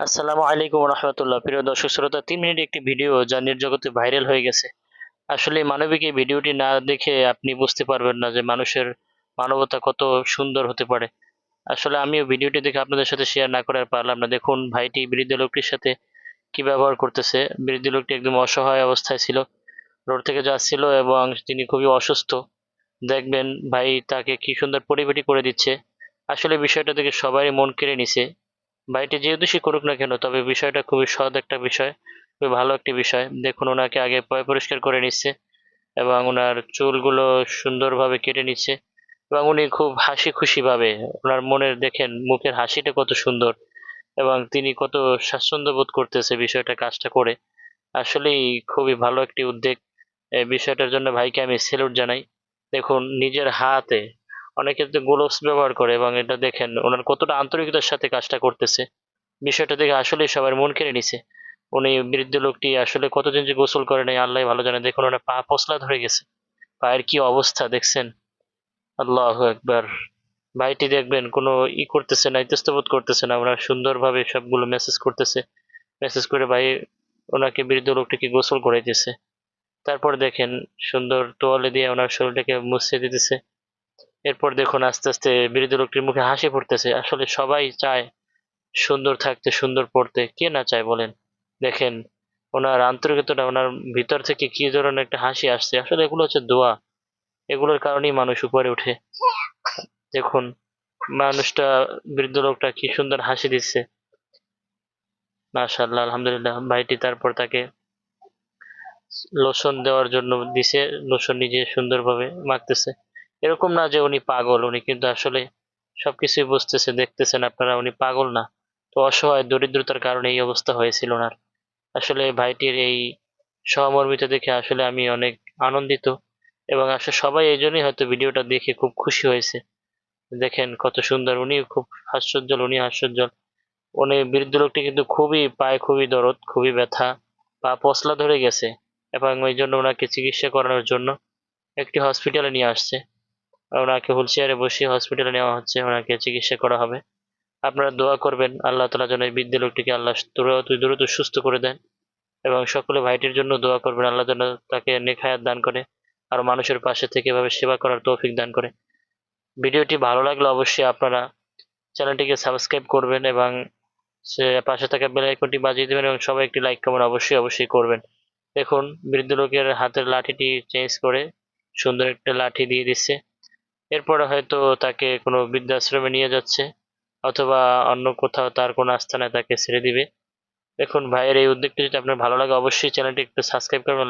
আসসালামু আলাইকুম রহমতুল্লাহ। প্রিয় দর্শক শ্রোতা, তিন মিনিট একটি ভিডিও যা নির্জগতে ভাইরাল হয়ে গেছে। আসলে মানবিক এই ভিডিওটি না দেখে আপনি বুঝতে পারবেন না যে মানুষের মানবতা কত সুন্দর হতে পারে। আসলে আমিও ভিডিওটি দেখে আপনাদের সাথে শেয়ার না করার পারলাম না। দেখুন, ভাইটি বৃদ্ধ লোকটির সাথে কি ব্যবহার করতেছে। বৃদ্ধ লোকটি একদম অসহায় অবস্থায় ছিল। রোড থেকে যাচ্ছিল এবং তিনি খুবই অসুস্থ। দেখবেন ভাই তাকে কি সুন্দর পরিপাটি করে দিচ্ছে। আসলে বিষয়টা দেখে সবাই মন কেড়ে নিছে। ভাইটি যে উদ্দেশ্যই করুক না কেন, তবে বিষয়টা খুবই সৎ একটা বিষয়, খুবই ভালো একটি বিষয়। দেখুন, ওনাকে আগে পয় পরিষ্কার করে নিচ্ছে এবং ওনার চুলগুলো সুন্দরভাবে কেটে নিচ্ছে এবং উনি খুব হাসি খুশি ভাবে, ওনার মনের, দেখেন, মুখের হাসিটা কত সুন্দর এবং তিনি কত স্বাচ্ছন্দ্য বোধ করতেছে বিষয়টা, কাজটা করে। আসলেই খুবই ভালো একটি উদ্যোগ। এই বিষয়টার জন্য ভাইকে আমি সেলুট জানাই। দেখুন, নিজের হাতে অনেকে তো গ্লোভস ব্যবহার করে এবং এটা দেখেন ওনার কতটা আন্তরিকতার সাথে কাজটা করতেছে। বিষয়টা দেখে আসলেই সবার মন কেড়ে নিছে। উনি বৃদ্ধ লোকটি আসলে কতদিন যে গোসল করে নাই, আল্লাহ ভালো জানে। দেখুন ওনার পা পশলা ধরে গেছে। পায়ের কি অবস্থা দেখছেন? আল্লাহ একবার ভাইটি দেখবেন কোনো ই করতেছে না ইতস্তবোধ করতেছে না। ওনার সুন্দরভাবে সবগুলো মেসেজ করতেছে। মেসেজ করে ভাই, ওনাকে বৃদ্ধ লোকটিকে গোসল করে করাইতেছে। তারপর দেখেন সুন্দর তোয়ালে দিয়ে ওনার শরীরটাকে মুছে দিতেছে। এরপর দেখুন আস্তে আস্তে বৃদ্ধ লোকটির মুখে হাসি পড়তেছে আসলে সবাই চায় সুন্দর থাকতে, সুন্দর পড়তে। কে না চায় বলেন? দেখেন, ওনার আন্তরিকতাটা, ওনার ভিতর থেকে কি ধরনের একটা হাসি আসছে। আসলে এগুলো হচ্ছে দোয়া। এগুলোর কারণেই মানুষ উপরে উঠে। দেখুন, মানুষটা বৃদ্ধ লোকটা কি সুন্দর হাসি দিচ্ছে। মাশাআল্লাহ, আলহামদুলিল্লাহ। ভাইটি তারপর তাকে লোশন দেওয়ার জন্য দিছে। লোশন নিজে সুন্দরভাবে মাখতেছে। এরকম না যে উনি পাগল, উনি কিন্তু আসলে সবকিছুই বুঝতেছে, দেখতেছেন আপনারা, উনি পাগল না। তো অসহায়, দরিদ্রতার কারণে এই অবস্থা হয়েছিল ওনার। আসলে ভাইটির এই সহমর্মিতা দেখে আসলে আমি অনেক আনন্দিত এবং আসলে সবাই এই জন্যই হয়তো ভিডিওটা দেখে খুব খুশি হয়েছে। দেখেন কত সুন্দর উনি খুব হাস্যোজ্জ্বল উনি হাস্যোজ্জ্বল। উনি বৃদ্ধ লোকটি কিন্তু খুবই পায়ে খুবই দরদ, খুবই ব্যথা, পা পশলা ধরে গেছে এবং ওই জন্য ওনাকে চিকিৎসা করানোর জন্য একটি হসপিটালে নিয়ে আসছে। ওনাকে হুইল চেয়ারে বসিয়ে হসপিটালে নেওয়া হচ্ছে, ওনাকে চিকিৎসা করা হবে। আপনারা দোয়া করবেন, আল্লাহ তালা যেন এই বৃদ্ধ লোকটিকে আল্লাহ দ্রুত দ্রুত সুস্থ করে দেন এবং সকলে ভাইটির জন্য দোয়া করবেন, আল্লাহ যেন তাকে নেখায়াত দান করে, আর মানুষের পাশে থেকে এভাবে সেবা করার তৌফিক দান করে। ভিডিওটি ভালো লাগলে অবশ্যই আপনারা চ্যানেলটিকে সাবস্ক্রাইব করবেন এবং সে পাশে থাকা বেল আইকনটি বাজিয়ে দেবেন এবং সবাই একটি লাইক কমেন্ট অবশ্যই অবশ্যই করবেন। দেখুন, বৃদ্ধ লোকের হাতের লাঠিটি চেঞ্জ করে সুন্দর একটা লাঠি দিয়ে দিচ্ছে। এরপরে হয়তো তাকে কোনো বৃদ্ধাশ্রমে নিয়ে যাচ্ছে, অথবা অন্য কোথাও তার কোনো আস্থানায় তাকে ছেড়ে দিবে। দেখুন ভাইয়ের এই উদ্যোগটি যদি আপনার ভালো লাগে, অবশ্যই চ্যানেলটি একটু সাবস্ক্রাইব করবেন।